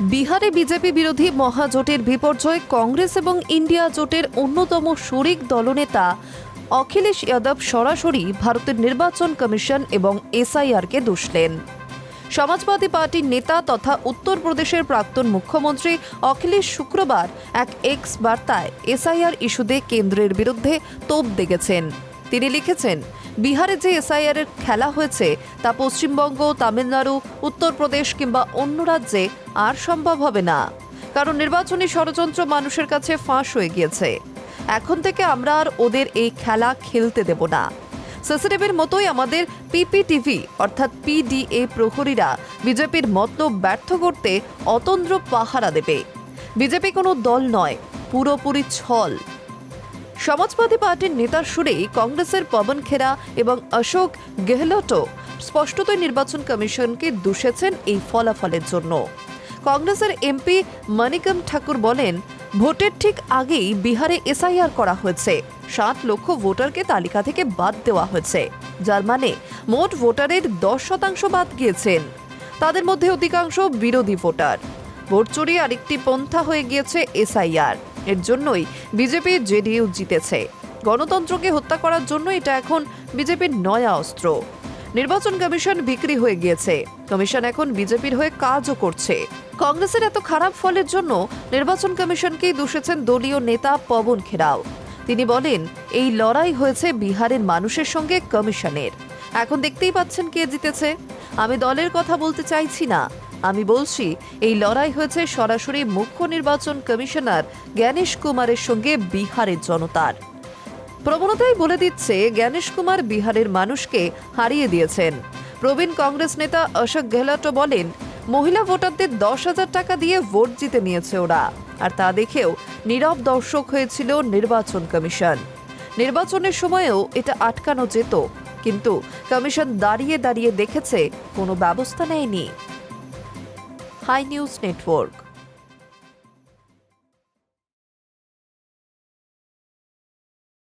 বিহারে বিজেপি বিরোধী মহাজোটের বিপর্যয় কংগ্রেস এবং ইন্ডিয়া জোটের অন্যতম শরিক দলনেতা অখিলেশ যাদব সরাসরি ভারতের নির্বাচন কমিশন এবং এসআইআরকে দুষলেন সমাজবাদী পার্টির নেতা তথা উত্তরপ্রদেশের প্রাক্তন মুখ্যমন্ত্রী অখিলেশ শুক্রবার এক এক্স বার্তায় এসআইআর ইস্যুতে কেন্দ্রের বিরুদ্ধে তোপ দেগেছেন। তিনি লিখেছেন, বিহারে যে এসআইআর এর খেলা হয়েছে তা পশ্চিমবঙ্গ, তামিলনাড়ু, উত্তরপ্রদেশ কিংবা অন্য রাজ্যে আর সম্ভব হবে না, কারণ নির্বাচনী ষড়যন্ত্র মানুষের কাছে ফাঁস হয়ে গিয়েছে। এখন থেকে আমরা আর ওদের এই খেলা খেলতে দেব না। সিসিটিভির মতোই আমাদের পিপিটিভি, অর্থাৎ পিডিএ প্রহরীরা বিজেপির মতলব ব্যর্থ করতে অতন্দ্র পাহারা দেবে। বিজেপি কোনো দল নয়, পুরোপুরি ছল। সমাজবাদী পার্টির নেতার সুরেই কংগ্রেসের পবন খেরা এবং অশোক গেহলটও স্পষ্টতই নির্বাচন কমিশনকে দুষেছেন এই ফলাফলের জন্য। কংগ্রেসের এমপি মানিকম ঠাকুর বলেন, ভোটের ঠিক আগেই বিহারে এসআইআর করা হয়েছে। সাত লক্ষ ভোটারকে তালিকা থেকে বাদ দেওয়া হয়েছে। যার মানে মোট ভোটারের দশ শতাংশ বাদ গিয়েছেন। তাদের মধ্যে অধিকাংশ বিরোধী ভোটার। ভোট চুরি আরেকটি পন্থা হয়ে গিয়েছে এসআইআর। এর জন্যই বিজেপি জেডিইউ জিতেছে। গণতন্ত্রকে হত্যা করার জন্য এটা এখন বিজেপির নয়া অস্ত্র। নির্বাচন কমিশন বিক্রি হয়ে গিয়েছে। কমিশন এখন বিজেপির হয়ে কাজও করছে। কংগ্রেসের এত খারাপ ফলের জন্য নির্বাচন কমিশনকেই দোষেছেন দলীয় নেতা পবন খেরাও। তিনি বলেন, এই লড়াই হয়েছে বিহারের মানুষের সঙ্গে কমিশনের। এখন দেখতেই পাচ্ছেন কে জিতেছে। আমি দলের কথা বলতে চাইছি না। আমি বলছি, এই লড়াই হয়েছে সরাসরি মুখ্য নির্বাচন কমিশনার জ্ঞানেশ কুমারের সঙ্গে বিহারের জনতার। প্রবণতাই বলে দিচ্ছে, জ্ঞানেশ কুমার বিহারের মানুষকে হারিয়ে দিয়েছেন। প্রবীণ কংগ্রেস নেতা অশোক গেহলটও বলেন, মহিলা ভোটারদের দশ হাজার টাকা দিয়ে ভোট জিতে নিয়েছে ওরা, আর তা দেখেও নীরব দর্শক হয়েছিল নির্বাচন কমিশন। নির্বাচনের সময়েও এটা আটকানো যেত, কিন্তু কমিশন দাঁড়িয়ে দাঁড়িয়ে দেখেছে, কোনো ব্যবস্থা নেয়নি। High news network